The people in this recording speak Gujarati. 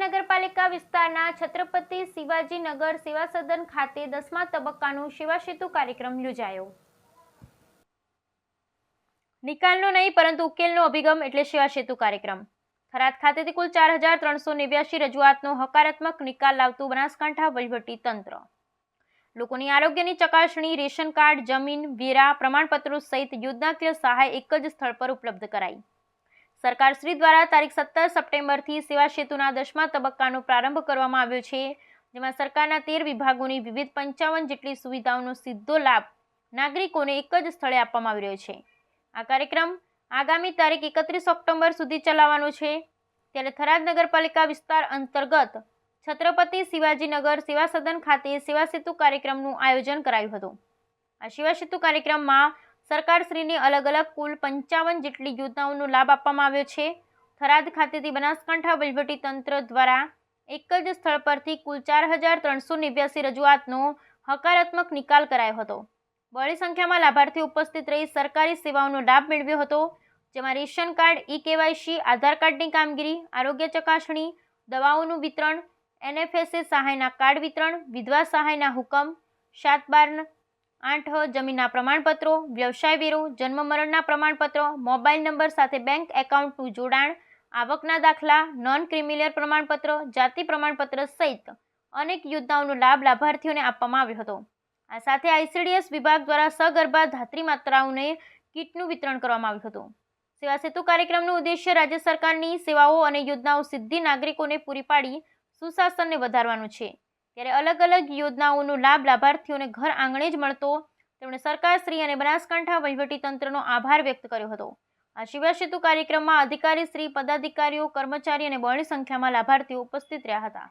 નગરપાલિકા વિસ્તારના છત્રપતિ શિવાજીનગર સેવા સદન ખાતે દસમા તબક્કાનો સેવા સેતુ કાર્યક્રમ યોજાયો. નિકાલનો નહીં, પરંતુ ઉકેલનો અભિગમ એટલે સેવા સેતુ કાર્યક્રમ. થરાદ ખાતેથી કુલ ચાર હજાર ત્રણસો નેવ્યાસી રજૂઆતનો હકારાત્મક નિકાલ લાવતું બનાસકાંઠા વહીવટી તંત્ર. લોકોની આરોગ્યની ચકાસણી, રેશન કાર્ડ, જમીન, વેરા, પ્રમાણપત્રો સહિત યોજનાકીય સહાય એક જ સ્થળ પર ઉપલબ્ધ કરાઈ. સરકાર શ્રી દ્વારા તારીખ સત્તર સપ્ટેમ્બરથી સેવા સેતુના દસમા તબક્કાનો પ્રારંભ કરવામાં આવ્યો છે, જેમાં સરકારના તેર વિભાગોની વિવિધ પંચાવન જેટલી સુવિધાઓનો સીધો લાભ નાગરિકોને એક જ સ્થળે આપવામાં આવી રહ્યો છે. આ કાર્યક્રમ આગામી તારીખ એકત્રીસ ઓક્ટોબર સુધી ચલાવવાનો છે. ત્યારે થરાદ નગરપાલિકા વિસ્તાર અંતર્ગત છત્રપતિ શિવાજીનગર સેવા સદન ખાતે સેવા સેતુ કાર્યક્રમનું આયોજન કરાયું હતું. આ સેવા સેતુ કાર્યક્રમમાં સરકારશ્રીની અલગ અલગ કુલ પંચાવન જેટલી યોજનાઓનો લાભ આપવામાં આવ્યો છે. થરાદ ખાતેથી બનાસકાંઠા વહીવટી તંત્ર દ્વારા એક જ સ્થળ પરથી કુલ ચાર હજાર ત્રણસો નેવ્યાસી રજૂઆતનો હકારાત્મક નિકાલ કરાયો હતો. બહોળી સંખ્યામાં લાભાર્થીઓ ઉપસ્થિત રહી સરકારી સેવાઓનો લાભ મેળવ્યો હતો, જેમાં ration card e KYC Aadhaar કાર્ડની કામગીરી, આરોગ્ય ચકાસણી, દવાઓનું વિતરણ, એનએફએસએ સહાયના કાર્ડ વિતરણ, વિધવા સહાયના હુકમ સાત બાર આઠ જમીનના પ્રમાણપત્રો, વ્યવસાય વેરો, જન્મ મરણના પ્રમાણપત્રો, મોબાઈલ નંબર સાથે બેંક એકાઉન્ટનું જોડાણ, આવકના દાખલા, નોન ક્રિમિલિયર પ્રમાણપત્ર, જાતિ પ્રમાણપત્ર સહિત અનેક યોજનાઓનો લાભ લાભાર્થીઓને આપવામાં આવ્યો હતો. આ સાથે આઈસીડીએસ વિભાગ દ્વારા સગર્ભા ધાત્રી માત્રાઓને કીટનું વિતરણ કરવામાં આવ્યું હતું. સેવા સેતુ કાર્યક્રમનો ઉદ્દેશ્ય રાજ્ય સરકારની સેવાઓ અને યોજનાઓ સિદ્ધિ નાગરિકોને પૂરી પાડી, સુશાસનને વધારવાનું છે. ત્યારે અલગ અલગ યોજનાઓનો લાભ લાભાર્થીઓને ઘર આંગણે જ મળતો, તેમણે સરકારશ્રી અને બનાસકાંઠા વહીવટીતંત્રનો આભાર વ્યક્ત કર્યો હતો. આ સેવા સેતુ કાર્યક્રમમાં અધિકારી શ્રી પદાધિકારીઓ, કર્મચારી અને બહોળી સંખ્યામાં લાભાર્થીઓ ઉપસ્થિત રહ્યા હતા.